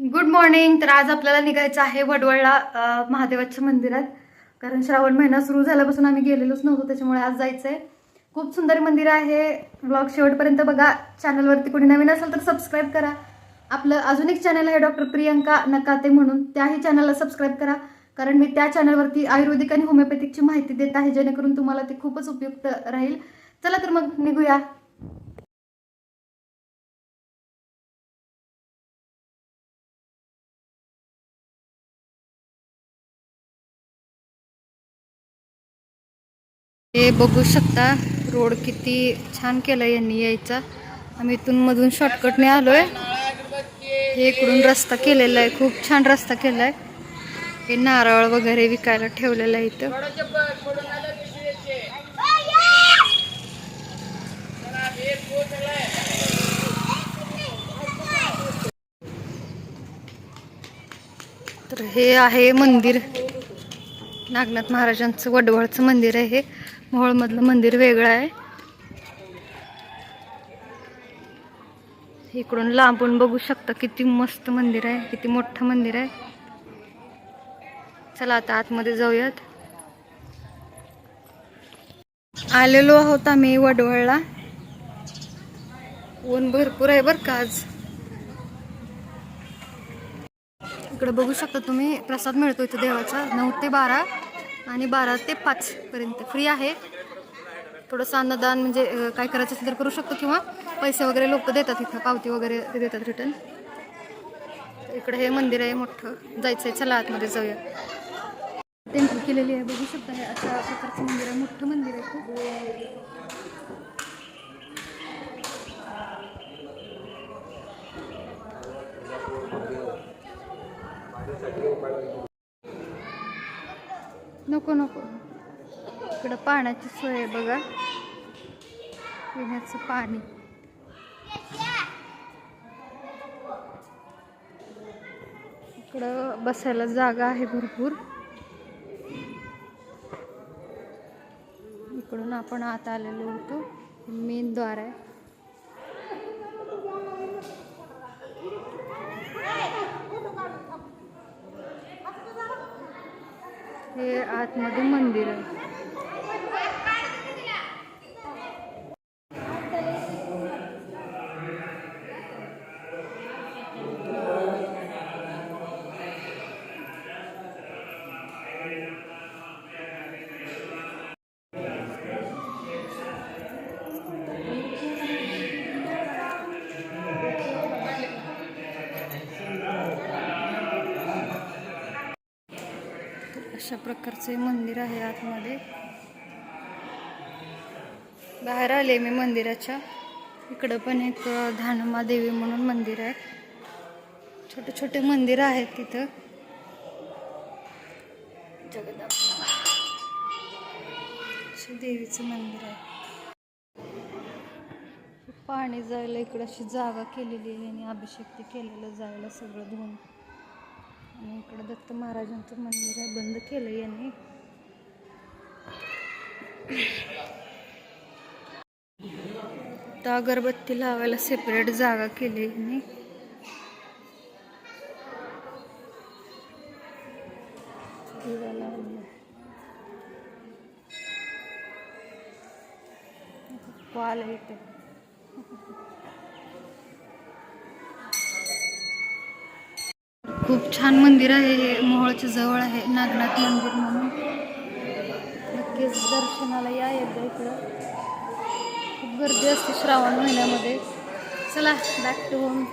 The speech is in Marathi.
गुड मॉर्निंग तर आज आपल्याला निघायचं आहे वडवळला महादेवाच्या मंदिरात. कारण श्रावण महिना सुरू झाल्यापासून आम्ही गेलेलोच नव्हतो त्याच्यामुळे आज जायचं आहे खूप सुंदर मंदिर आहे. ब्लॉग शेवटपर्यंत बघा. चॅनलवरती कोणी नवीन असेल तर सबस्क्राईब करा. आपलं अजून एक चॅनल आहे डॉक्टर प्रियंका नकाते म्हणून. त्याही चॅनलला सबस्क्राईब करा. कारण मी त्या चॅनलवरती आयुर्वेदिक आणि होमिओपॅथिकची माहिती देत आहे जेणेकरून तुम्हाला ते खूपच उपयुक्त राहील. चला तर मग निघूया. हे बघू शकता रोड किती छान केला यांनी यायचा. आम्ही इथून मधून शॉर्टकटने आलोय. हे इकडून रस्ता केलेला आहे खूप छान रस्ता केलाय. हे नारळ वगैरे विकायला ठेवलेलं आहे इथं. तर हे आहे मंदिर. नागनाथ महाराजांचं वडवळचं मंदिर आहे हे. मोहोळमधलं मंदिर वेगळं आहे. इकडून लांबून बघू शकता किती मस्त मंदिर आहे किती मोठं मंदिर आहे. चला आता आतमध्ये जाऊयात. आलेलो आहोत आम्ही वडवळला. ऊन भरपूर आहे बरं का आज. इकडे बघू शकता तुम्ही प्रसाद मिळतो इथं देवाचा नऊ ते बारा. आणि बारा ते पाचपर्यंत फ्री आहे. थोडंसं अन्नदान म्हणजे काय करायचं असेल तर करू शकतो किंवा पैसे वगैरे लोक देतात इथं पावती वगैरे ते देतात रिटर्न इकडे हे मंदिर आहे मोठं. जायचं आहे चला आतमध्ये जाऊया. टेम्पल केलेली आहे बघू शकता हे अशा प्रकारचं मंदिर आहे मोठं मंदिर आहे खूप. नको नको. इकडं पाण्याची सोय आहे बघा. पिण्याचं पाणी. इकडं बसायला जागा आहे भरपूर. इकडून आपण आत आलेलो होतो. मेन द्वार आहे. हे आतमध्ये मंदिर आहे Thank you. अशा प्रकारचे मंदिर आहे आतमध्ये. बाहेर आले मी मंदिराच्या. इकडं पण एक धानमा देवी म्हणून मंदिर आहे. छोटे छोटे मंदिर आहेत तिथं. जगदा अशी देवीचं मंदिर आहे. पाणी जायला इकडं अशी जागा केलेली आहे. आणि अभिषेक ते केलेलं जायला सगळं धुवून. आणि इकडं दत्त महाराजांचं मंदिर आहे बंद केलं यांनी. तर अगरबत्ती लावायला सेपरेट जागा केली यांनी. दिवा लावलाय. वाल आहे इथे खूप छान मंदिर आहे हे मोहोळच्या जवळ आहे नागनाथ मंदिर म्हणून. नक्कीच दर्शनाला या एकदा इकडं. खूप गर्दी असते श्रावण महिन्यामध्ये. चला बॅक टू होम